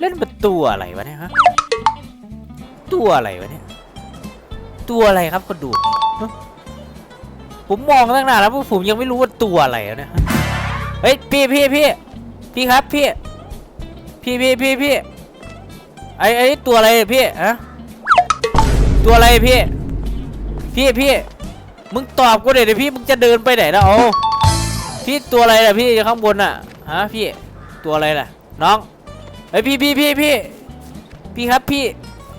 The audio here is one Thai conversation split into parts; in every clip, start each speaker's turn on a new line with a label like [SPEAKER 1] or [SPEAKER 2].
[SPEAKER 1] เล่นเป็นตัวอะไรวะเนี่ยฮะตัวอะไรวะเนี่ยตัวอะไรครับคนดูฮะผมมองตั้งนานแล้วผมยังไม่รู้ว่าตัวอะไรวะเนี่ยฮะเฮ้ยพี่พี่พี่พี่ครับพี่พี่พี่พี่พี่ไอ้ไอ้ตัวอะไรพี่ฮะตัวอะไรพี่พี่พี่มึงตอบกูเดี๋ยวพี่มึงจะเดินไปไหนนะโอ้พี่ตัวอะไรล่ะพี่ข้างบนอะฮะพี่ตัวอะไรล่ะ น้อง เฮ้ยพี่พี่พี่พี่พี่ครับพี่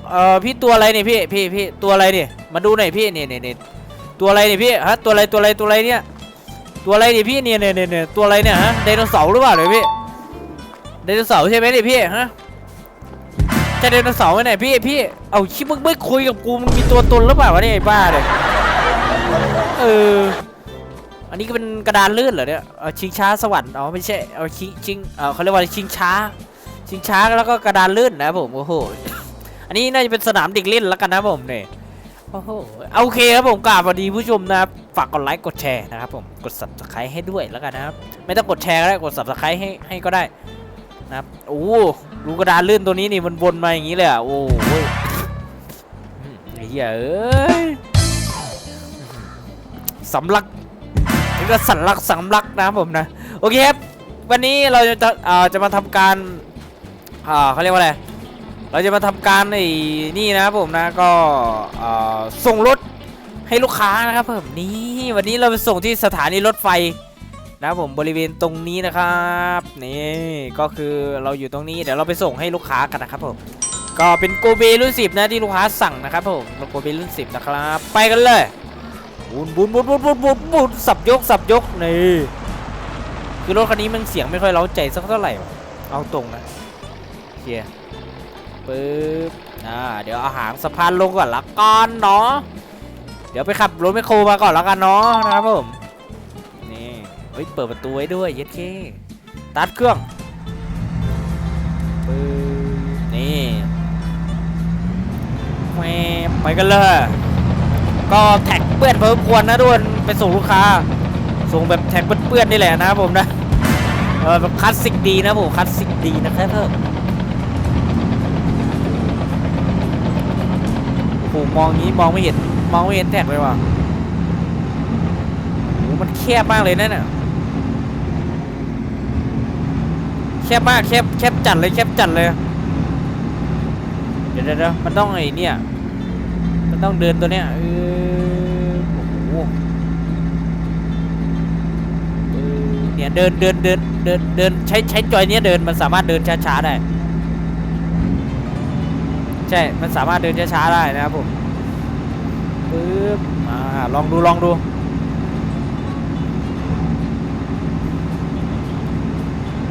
[SPEAKER 1] เอ่อพี่ตัวอะไรเนี่ยพี่พี่พี่ตัวอะไรเนี่ยมาดูหน่อยพี่เนี่ยเนี่ยเนี่ยตัวอะไรเนี่ยพี่ฮะตัวอะไรตัวอะไรตัวอะไรเนี่ยตัวอะไรเนี่ยพี่เนี่ยเนี่ยเนี่ยตัวอะไรเนี่ยฮะไดโนเสาร์หรือเปล่าเนี่ยพี่ไดโนเสาร์ใช่ไหมเนี่ยพี่ฮะจะไดโนเสาร์ไหมเนี่ยพี่พี่เอาชิมึงไม่คุยกับกูมึงมีตัวตนหรือเปล่าวะเนี่ยไอ้บ้าเลยเอออันนี้ก็เป็นกระดานลื่นเหรอเนี่ยเอาชิงช้าสวรรค์อ๋อไม่ใช่เอาชิงชิงเออเขาเรียกว่าชิงช้า ชิงช้าแล้วก็กระดานลื่นนะผมโอ้โหอันนี้น่าจะเป็นสนามเด็กเล่นแล้วกันนะผมเนี่ยโอ้โหเอาโอเคครับผมกราบสวัสดีผู้ชมนะครับฝากกดไลค์กดแชร์นะครับผมกด subscribe ให้ด้วยแล้วกันนะครับไม่ต้องกดแชร์ก็ได้กด subscribe ให้ให้ก็ได้นะครับโอ้รูกระดานลื่นตัวนี้นี่มันวนมาอย่างนี้เลยอะโอ้โหไอ้เหี้ยเอ้ยสำลักนี่ก็สันลักสำลักนะครับผมนะโอเคครับวันนี้เราจะเอ่อจะมาทำการ อ่าเขาเรียกว่าอะไร เราจะมาทำการไอ้นี่นะครับผมนะก็ส่งรถให้ลูกค้านะครับผมนี่วันนี้เราไปส่งที่สถานีรถไฟนะครับผมบริเวณตรงนี้นะครับนี่ก็คือเราอยู่ตรงนี้เดี๋ยวเราไปส่งให้ลูกค้ากันนะครับผมก็เป็นโกเบรุ่น10นะที่ลูกค้าสั่งนะครับผมโกเบรุ่น10นะครับไปกันเลยบุนบุนบุนบุนบุนบุนบุนสับยกสับยกนี่คือรถคันนี้มันเสียงไม่ค่อยเล้าใจสักเท่าไหร่เอาตรงนะ เชียร์ปึ๊บอ่าเดี๋ยวเอาหางสะพานลงก่อนละกันเนาะเดี๋ยวไปขับรถแมคโครมาก่อนละกันเนาะนะครับผมนี่เฮ้ยเปิดประตูไว้ด้วยเย็ดเคตัดเครื่องปึ๊บนี่แหวไปกันเลย ก็แท็กเปื้อนเพิ่มควรนะทุกคนไปส่งลูกค้า ส่งแบบแท็กเปื้อนๆนี่แหละนะครับผมนะเออแบบคลาสสิกดีนะผมคลาสสิกดีนะครับเพิ่มโอ้โห มองงี้มองไม่เห็นมองไม่เห็นแท็กเลยว่ะโอ้โหมันแคบมากเลยนั่นน่ะแคบมากแคบแคบจัดเลยแคบจัดเลย เดี๋ยวเดี๋ยวมันต้องไอ้เนี่ย มันต้องเดินตัวเนี้ยเออโอ้โหเออเนี่ยเดินเดินเดินเดินเดินใช้ใช้จอยเนี้ยเดินมันสามารถเดินช้าๆได้ ช่ มันสามารถเดินช้าๆได้นะครับผมปึ๊บอ่าลองดูลองดู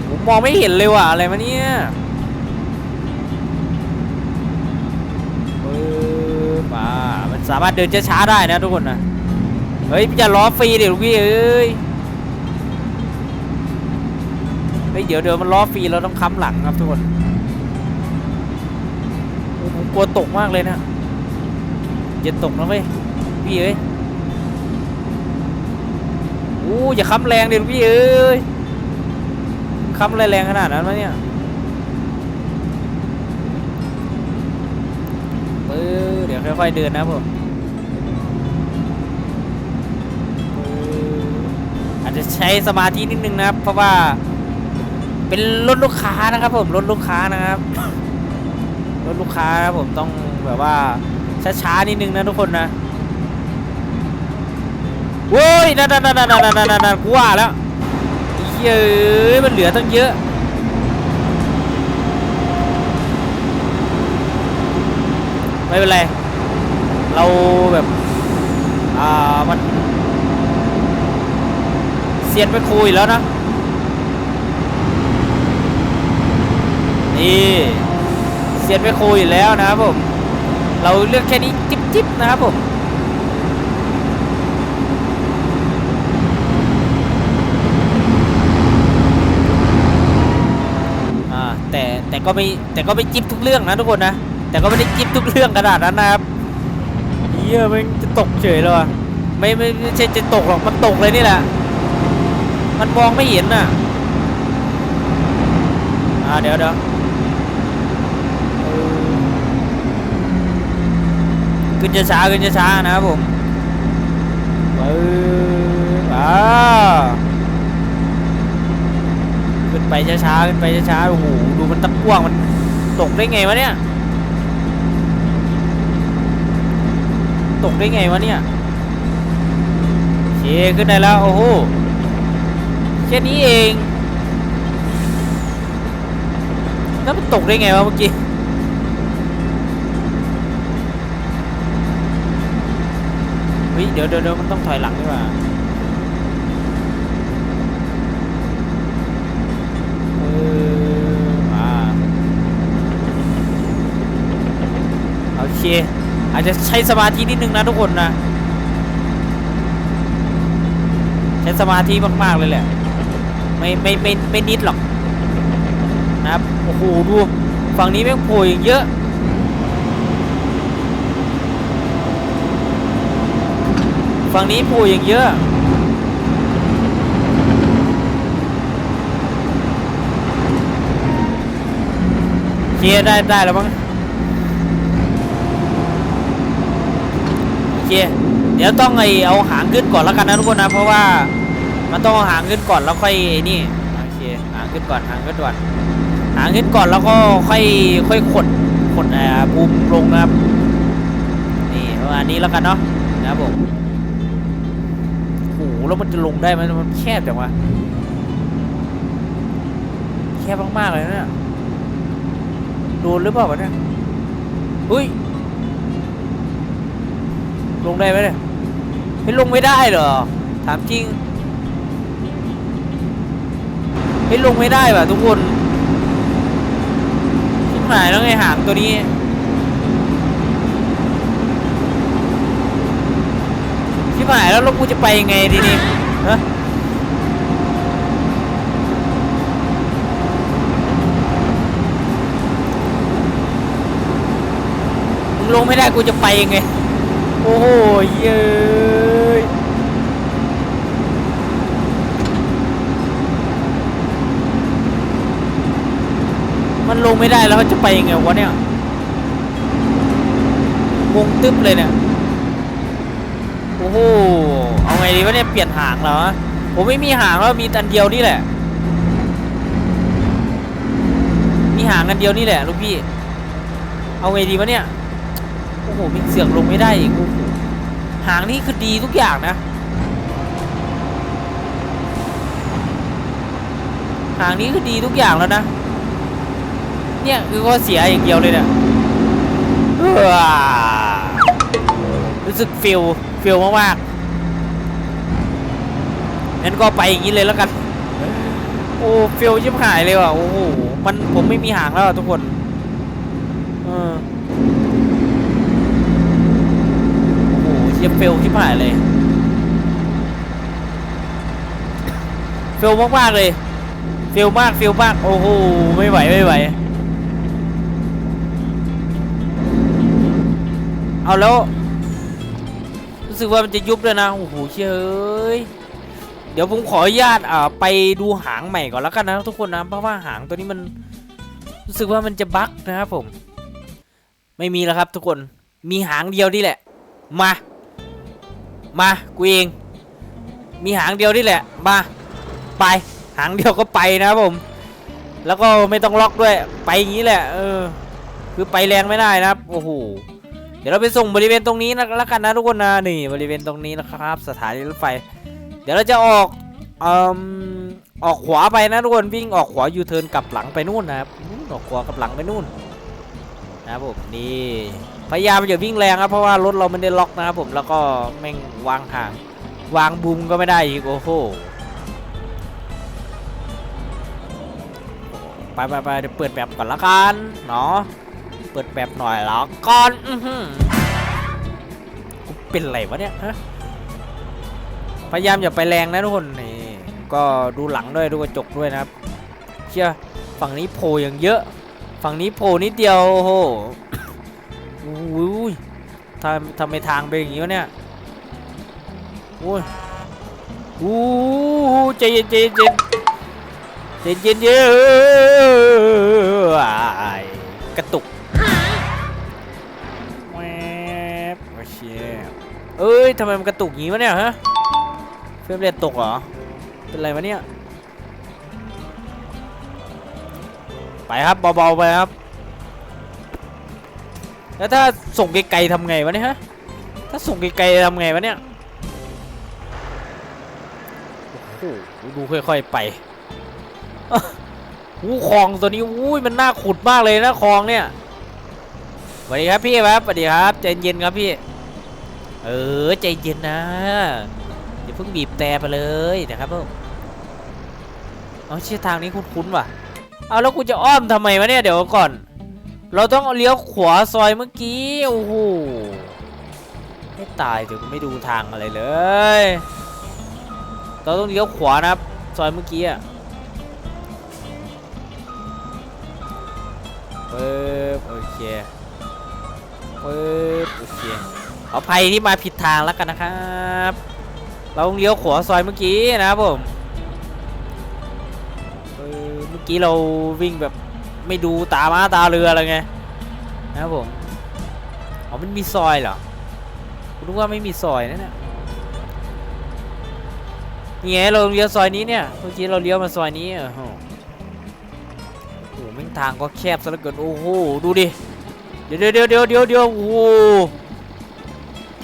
[SPEAKER 1] ผมมองไม่เห็นเลยว่ะอะไรมาเนี่ยปึ๊บอ่ามันสามารถเดินช้าๆได้นะทุกคนนะเฮ้ยอย่าล้อฟรีเดี๋ยวพี่เอ้ยเฮ้ยเดี๋ยวเดี๋ยวมันล้อฟรีเราต้องค้ำหลังครับทุกคน ผมกลัวตกมากเลยนะอย่าตกนะเว้ยพี่เอ้ยโอ้อย่าค้ำแรงเดี๋ยวพี่เอ้ยค้ำแรงขนาดนั้นวะเนี่ยปื้อเดี๋ยวค่อยๆเดินนะผมออาจจะใช้สมาธินิดนึงนะครับ เพราะว่าเป็นรถลูกค้านะครับผมรถลูกค้านะครับ รถลูกค้าครับผมต้องแบบว่าช้าๆนิดนึงนะทุกคนนะโว้ยนั่นนั่นนั่นนั่นนั่นนั่นกูว่าแล้วเยเอ้ยมันเหลือตั้งเยอะไม่เป็นไร เราแบบ อ่า มันเซียนไปคุยแล้วนะ นี่ เซียนไปคุยแล้วนะครับผม เราเลือกแค่นี้จิ๊บจิบนะครับผมอ่าแต่แต่ก็ไม่แต่ก็ไม่จิ๊บทุกเรื่องนะทุกคนนะ แต่ก็ไม่ได้จิ๊บทุกเรื่องขนาดนั้นนะครับเฮียมันจะตกเฉยเลยวะไม่ไม่ไม่ใช่จะตกหรอกมันตกเลยนี่แหละ มันมองไม่เห็นน่ะอ่าเดี๋ยวเดี๋ยว ขึ้นช้าๆขึ้นช้าๆนะครับผมเอออ่าขึ้นไปช้าๆขึ้นไปช้าๆโอ้โหดูมันตะกว้างมันตกได้ไงวะเนี่ยตกได้ไงวะเนี่ยเคขึ้นได้แล้วโอ้โหแค่นี้เองแล้วมันตกได้ไงวะเมื่อกี้ เฮ้ยเดี๋ย วเดี๋ยวเดี๋ยวมันต้องถอยหลังดีกว่าเอออ่าโอเค อาจจะใช้สมาธินิดนึงนะทุกคนนะ ใช้สมาธิมากๆเลยแหละ ไม่ไม่ไม่ไม่นิดหรอกนะครับ โอ้โหดู ฝั่งนี้แม่งโผล่อย่างเยอะ ฝั่งนี้ผล่อย่างเยอะ เคลียร์ได้ได้แล้วมั้งโอเคเดี๋ยวต้องไอเอาหางขึ้นก่อนแล้วกันนะทุกคนนะ เพราะว่ามันต้องเอาหางขึ้นก่อนแล้วค่อยไอ้นี่โอเคหางขึ้นก่อนหางขึ้นก่อนหางขึ้นก่อนแล้วก็ค่อยค่อยขดขดอ่าบูมลงนะครับนี่ประมาณนี้แล้วกันเนาะนะครับผม แล้วมันจะลงได้ไหมมันแคบจังวะแคบมากๆเลยนะี่ยโดนหรือเปล่าวะเนี่ยเฮ้ยลงได้ไหมเนี่ยเฮ้ลงไม่ได้เหรอถามจริงเฮ้ลงไม่ได้ว่ะทุกคนชิบหายแล้วไงหางตัวนี้ ชิบ หายแล้วแล้วกูจะไปยังไงทีนี้ฮะมึงลงไม่ได้กูจะไปยังไง โอ้โหเย้ยมันลงไม่ได้แล้วมันจะไปยังไงวะเนี่ยงงตึ๊บเลยเนี่ย โอ้โห เอาไงดีวะเนี่ยเปลี่ยนหางเหรอ ผมไม่มีหางแล้วมีอันเดียวนี่แหละ มีหางอันเดียวนี่แหละลูกพี่ เอาไงดีวะเนี่ย โอ้โหมีเสือกลงไม่ได้อีกหางนี่คือดีทุกอย่างนะ หางนี้คือดีทุกอย่างแล้วนะ เนี่ยคือข้อเสียอย่างเดียวเลยเนี่ย รู้สึกฟิลฟิลมากๆงั้นก็ไปอย่างนี้เลยแล้วกัน โอ้ฟิลชิบหายเลยว่ะโอ้โหมันผมไม่มีหางแล้วทุกคนเออโอ้โหเชียฟิลชิบหายเลยฟิลมากๆเลยฟิลมากฟิลมากโอ้โหไม่ไหวไม่ไหวเอาแล้ว สึกว่ามันจะยุบเลยนะโอ้โหเชยเดี๋ยวผมขออนุญาตอ่าไปดูหางใหม่ก่อนแล้วกันนะทุกคนนะเพราะว่าหางตัวนี้มันรู้สึกว่ามันจะบั๊กนะครับผม ไม่มีแล้วครับทุกคนมีหางเดียวนี่แหละ มา มากูเอง มีหางเดียวนี่แหละ มา ไป หางเดียวก็ไปนะครับผม แล้วก็ไม่ต้องล็อกด้วย ไปอย่างนี้แหละ เออ คือไปแรงไม่ได้นะครับ โอ้โห เดี๋ยวเราไปส่งบริเวณตรงนี้นะแล้วกันนะทุกคนนะนี่บริเวณตรงนี้นะครับ สถานีรถไฟ เดี๋ยวเราจะออกเอ่มออกขวาไปนะทุกคนวิ่งออกขวายูเทิร์นกลับหลังไปนู่นนะครับอออกขวากลับหลังไปนู่นนะครับผมนี่พยายามอย่าวิ่งแรงครับเพราะว่ารถเราไม่ได้ล็อกนะครับผมแล้วก็แม่งวางห่างวางบูมก็ไม่ได้อีกโอ้โหไปไปไปเดี๋ยวเปิดแบบก่อนละกันเนาะ เปิดแบบหน่อยแล้วก่อนอือหือกูเป็นไรวะเนี่ยฮะพยายามอย่าไปแรงนะทุกคนนี่ก็ดูหลังด้วยดูกระจกด้วยนะครับเชื่อฝั่งนี้โผล่อย่างเยอะ ฝั่งนี้โผล่นิดเดียวโอ้โหอุ้ยทำทำไมทางเป็นอย่างนี้วะเนี่ยโอ้ยอู้ใจเย็นใจเย็นใจเย็นจเย็นเยอะกระตุก เอ้ยทำไมมันกระตุกอย่างงี้วะเนี่ยฮะเฟรมเรทตกเหรอ เป็นไรวะเนี่ย ไปครับเบาๆไปครับ แล้วถ้าส่งไกลๆทำไงวะเนี่ยฮะ ถ้าส่งไกลๆทำไงวะเนี่ย โอ้โหดูค่อยๆไปอู้คลองตัวนี้อุ้ยมันน่าขุดมากเลยนะคลองเนี่ยสวัสดีครับพี่ครับสวัสดีครับใจเย็นครับพี่ เออ ใจเย็นนะอย่าเพิ่งบีบแต่ไปเลยนะครับผมเอาเชื่อทางนี้คุ้นๆว่ะ เอาแล้วกูจะอ้อมทำไมวะเนี่ยเดี๋ยวก่อน เราต้องเลี้ยวขวาซอยเมื่อกี้โอ้โหให้ตายเดี๋ยวกูไม่ดูทางอะไรเลย เราต้องเลี้ยวขวานะครับซอยเมื่อกี้อะปึ๊บโอเคปึ๊บโอเค เอภัยที่มาผิดทางแล้วกันนะครับ เราเลี้ยวขวาซอยเมื่อกี้นะครับผมเออเมื่อกี้เราวิ่งแบบไม่ดูตาม้าตาเรืออะไรไงนะครับผมอ๋อมันมีซอยเหรอคุณรู้ว่าไม่มีซอยนะเนี่ยนี่ไงเราเลี้ยวซอยนี้เนี่ยเมื่อกี้เราเลี้ยวมาซอยนี้โอ้โหโอ้โหแม่งทางก็แคบซะเหลือเกินโอ้โหดูดิเดี๋ยวเดี๋ยวเดี๋ยวเดี๋ยวเดี๋ยวเดี๋ยวโอ้โห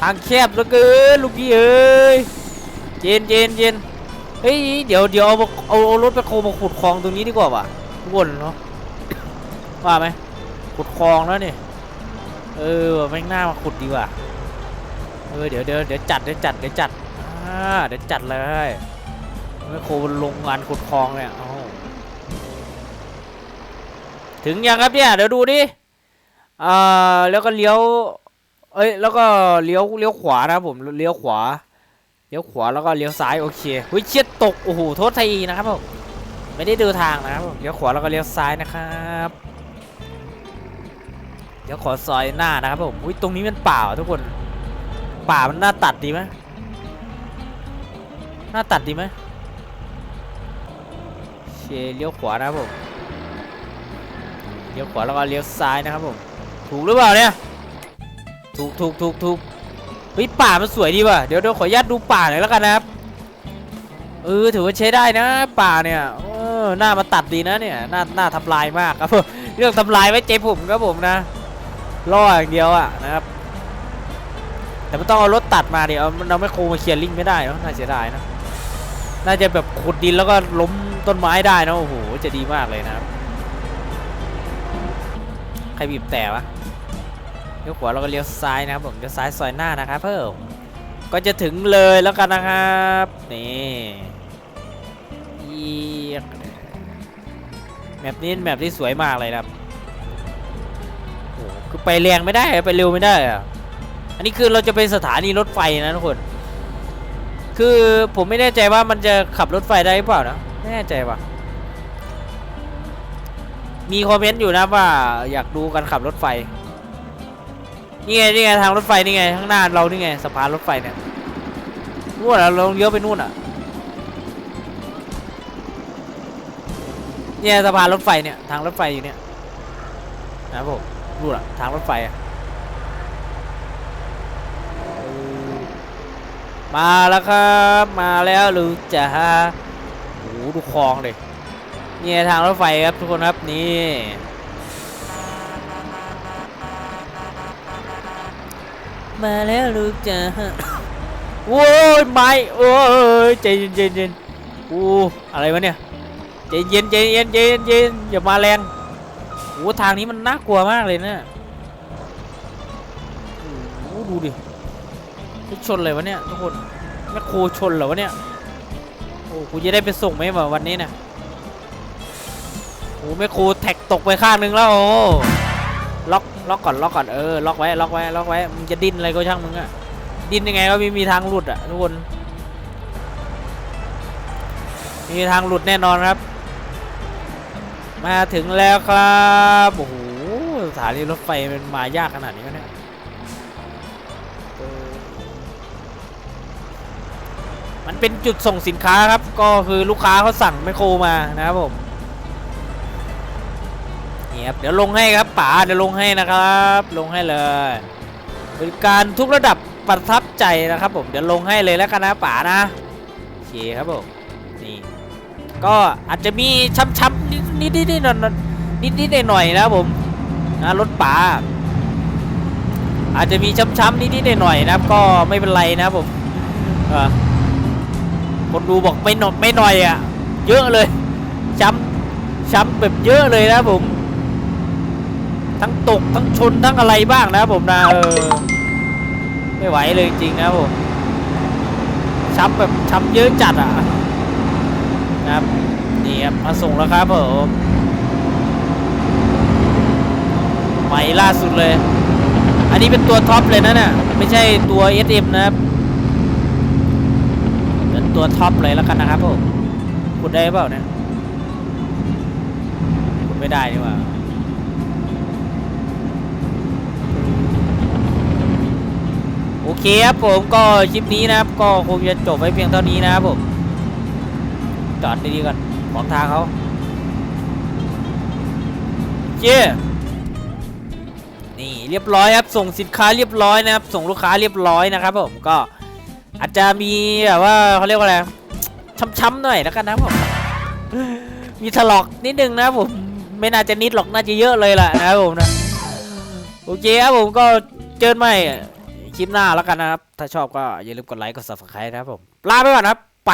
[SPEAKER 1] ทางแคบเหลือเกินลูกพี่เอ้ยเจนเจนเจนเฮ้ยเดี๋ยวเดี๋ยวเอาเอาเอารถไปโคมาขุดคลองตรงนี้ดีกว่าว่ะทุกคนเนาะว่าไหมขุดคลองแล้วนี่เออแม่งน่ามาขุดดีกว่าเออเดี๋ยวเดี๋ยวเดี๋ยวจัดเดี๋ยวจัดเดี๋ยวจัดอ่าเดี๋ยวจัดเลยไม่โคลงงานขุดคลองเนี่ยถึงยังครับเนี่ยเดี๋ยวดูดิอ่าแล้วก็เลี้ยว เอ้ยแล้วก็เลี้ยวเลี้ยวขวานะครับผมเลี้ยวขวาเลี้ยวขวาแล้วก็เลี้ยวซ้ายโอเคเฮ้ยเชียดตกโอ้โหโทษทีนะครับผมไม่ได้ดูทางนะครับผมเลี้ยวขวาแล้วก็เลี้ยวซ้ายนะครับเดี๋ยวขอซอยหน้านะครับผมอุ้ยตรงนี้มันป่าทุกคน ป่ามันน่าตัดดีไหมหน้าตัดดีไหมเชเลี้ยวขวานะครับผมเลี้ยวขวาแล้วก็เลี้ยวซ้ายนะครับผมถูกหรือเปล่าเนี่ย ถูกถูกถูกถูกเฮ้ยป่ามันสวยดีว่ะเดี๋ยวเดี๋ยวขออนุญาตดูป่าหน่อยแล้วกันนะครับเออถือว่าใช้ได้นะ ป่าเนี่ยเออหน้ามาตัดดีนะเนี่ยหน้าหน้าทำลายมากครับเรื่องทำลายไว้เจ๊ผมครับผมนะล่ออย่างเดียวอะนะครับ แต่ไม่ต้องเอารถตัดมาเดี๋ยวเราไม่โคมาเคลียร์ลิงก์ไม่ได้เนาะน่าเสียดายนะน่าจะแบบขุดดินแล้วก็ล้มต้นไม้ได้นะโอ้โหจะดีมากเลยนะครับใครบีบแต่วะ ลี้ยวขวาเราก็เลี้ยวซ้ายนะครับผมเลี้ยวซ้ายซอยหน้านะครับเพิ่มก็จะถึงเลยแล้วกันนะครับนี่แมปนี้แมปที่สวยมากเลยครับโอ้โหคือไปแรงไม่ได้ไปเร็วไม่ได้อะอันนี้คือเราจะไปสถานีรถไฟนะทุกคน คือผมไม่แน่ใจว่ามันจะขับรถไฟได้หรือเปล่านะไม่แน่ใจว่ะมีคอมเมนต์อยู่นะว่าอยากดูการขับรถไฟ นี่ไงนี่ไงทางรถไฟนี่ไงข้างหน้าเรานี่ไงสะพานรถไฟเนี่ยนู่นอะเราเลี้ยวไปนู่นอะเนี่ยสะพานรถไฟเนี่ยทางรถไฟอยู่เนี่ยนะผมนู่นอะทางรถไฟอะมาแล้วครับมาแล้วหรือจะโอ้ดูคลองเลยเนี่ยทางรถไฟครับทุกคนครับนี่ มาแล้วลูกจ้าโว้ยไม่โอ้ยใจเย็นใจเย็นโอ้อะไรวะเนี่ยใจเย็นใจเย็นใจเย็นเย็นอย่ามาแรงโอ้ทางนี้มันน่ากลัวมากเลยนะโอ้ดูดิชนเลยวะเนี่ยทุกคนแม่โคชนเหรอวะเนี่ยโอ้กูจะได้ไปส่งไหมวะวันนี้นะโอ้แม่โคแท็กตกไปข้างนึงแล้วโอ้ ล็อกก่อนล็อกก่อนเออล็อกไว้ล็อกไว้ล็อกไว้มึงจะดิ้นอะไรก็ช่างมึงอะดิ้นยังไงก็ไม่มีทางหลุดอะทุกคนมีทางหลุดแน่นอนครับ มาถึงแล้วครับโอ้โหสถานีรถไฟมันมายากขนาดนี้เนี่ยมันเป็นจุดส่งสินค้าครับ ก็คือลูกค้าเขาสั่งไมโครมานะครับผม ครับเดี๋ยวลงให้ครับป๋าเดี๋ยวลงให้นะครับ ลงให้เลยบริการทุกระดับประทับใจนะครับ ผมเดี๋ยวลงให้เลยแล้วกันนะป๋านะโอเคครับผมนี่ก็อาจจะมีช้ำๆนิดนิดนิดนิดหน่อยนิดนิดหน่อยๆนะผมนะรถป๋าอาจจะมีช้ำๆนิดนิดหน่อยๆนะครับ ก็ไม่เป็นไรนะผมคนดูบอกไม่หน่อยไม่หน่อยอะเยอะเลยช้ำช้ำแบบเยอะเลยนะผม ทั้งตกทั้งชนทั้งอะไรบ้างนะผมนะเออไม่ไหวเลยจริงนะผมช้ำแบบช้ำเยอะจัดอะนะครับนี่ครับมาส่งแล้วครับผมใหม่ล่าสุดเลย อันนี้เป็นตัวท็อปเลยนะเนี่ยไม่ใช่ตัว SM นะครับเป็นตัวท็อปเลยแล้วกันนะครับผมพูดได้เปล่าเนี่ยพูดไม่ได้นี่หว่า เคครับผมก็คลิปนี้นะครับ ก็คงจะจบไว้เพียงเท่านี้นะครับผมจอดดีๆก่อนของทางเขาเจ้นี่เรียบร้อยครับส่งสินค้าเรียบร้อยนะครับ ส่งลูกค้าเรียบร้อยนะครับผมก็อาจจะมีแบบว่าเขาเรียกว่าอะไรช้ำๆหน่อยแล้วกันนะครับผมมีถลอกนิดนึงนะครับผมไม่น่าจะนิดหรอกน่าจะเยอะเลยแหละนะครับผมนะโอเคครับผมก็เจอกันใหม่ คลิปหน้าแล้วกันนะครับ ถ้าชอบก็อย่าลืมกดไลค์กด subscribe นะครับผม ลาไปก่อนนะครับ ไป